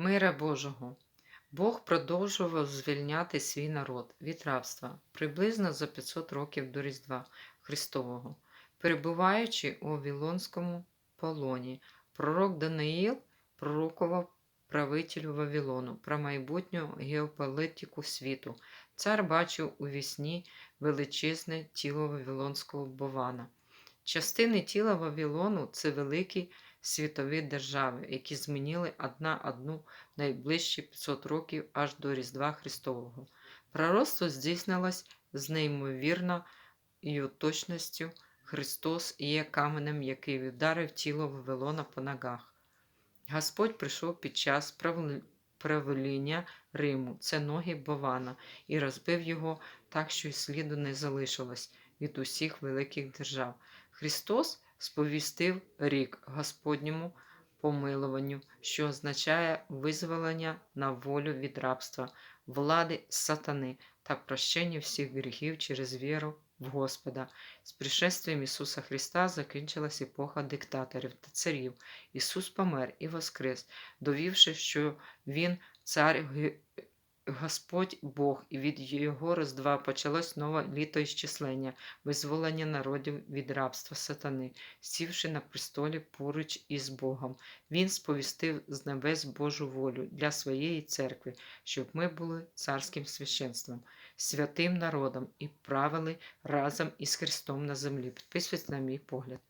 Мира Божого. Бог продовжував звільняти свій народ від рабства приблизно за 500 років до Різдва Христового. Перебуваючи у Вавилонському полоні, пророк Даниїл пророкував правителю Вавилону про майбутню геополітику світу. Цар бачив у вісні величезне тіло Вавилонського бована. Частини тіла Вавилону це великі світові держави, які змінили одна одну найближчі 500 років аж до Різдва Христового. Пророцтво здійснилось з неймовірною точністю. Христос є каменем, який вдарив тіло Вавилона по ногах. Господь прийшов під час правл- правління Риму, це ноги Бована, і розбив його так, що й сліду не залишилось від усіх великих держав. Христос сповістив рік Господньому помилуванню, що означає визволення на волю від рабства, влади сатани та прощення всіх гріхів через віру в Господа. З пришествием Ісуса Христа закінчилась епоха диктаторів та царів. Ісус помер і воскрес, довівши, що Він цар Господь Бог, і від Його роздва почалось нове літоісчислення, визволення народів від рабства сатани, сівши на престолі поруч із Богом. Він сповістив з небес Божу волю для своєї церкви, щоб ми були царським священством, святим народом і правили разом із Христом на землі. Підписуйтесь на мій погляд.